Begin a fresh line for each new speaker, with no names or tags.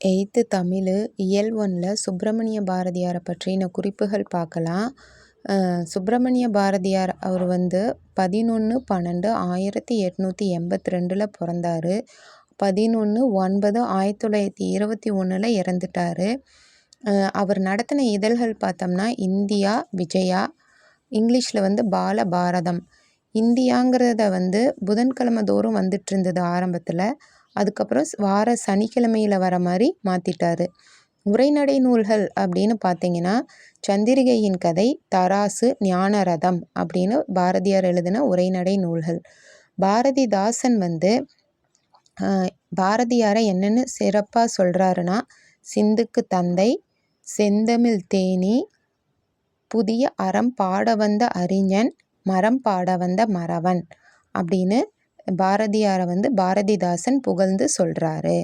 Eighth Tamil இயல் ஒன்றில் சுப்பிரமணிய பாரதியாரை பற்றின குறிப்புகள் பார்க்கலாம். சுப்பிரமணிய பாரதியார் அவர் வந்து பதினொன்று பன்னெண்டு ஆயிரத்தி எட்நூற்றி எண்பத்தி ரெண்டில் பிறந்தாரு. பதினொன்று ஒன்பது ஆயிரத்தி தொள்ளாயிரத்தி இருபத்தி ஒன்றில் இறந்துட்டார். அவர் நடத்தின இதழ்கள் பார்த்தோம்னா இந்தியா விஜயா இங்கிலீஷில் வந்து பால பாரதம் இந்தியாங்கிறத வந்து புதன்கிழமை தோறும் வந்துட்டு இருந்தது ஆரம்பத்தில். அதுக்கப்புறம் வார சனிக்கிழமையில் வர மாதிரி மாற்றிட்டாரு உரைநடை நூல்கள் அப்படின்னு பார்த்தீங்கன்னா சந்திரிகையின் கதை தராசு ஞானரதம் அப்படின்னு பாரதியார் எழுதின உரைநடை நூல்கள். பாரதிதாசன் வந்து பாரதியாரை என்னென்னு சிறப்பாக சொல்கிறாருன்னா சிந்துக்கு தந்தை செந்தமிழ் தேனி புதிய அறம் பாட வந்த அறிஞன் மரம் பாட வந்த மறவன் அப்படின்னு பாரதியாரை வந்து பாரதிதாசன் புகழ்ந்து சொல்கிறாரு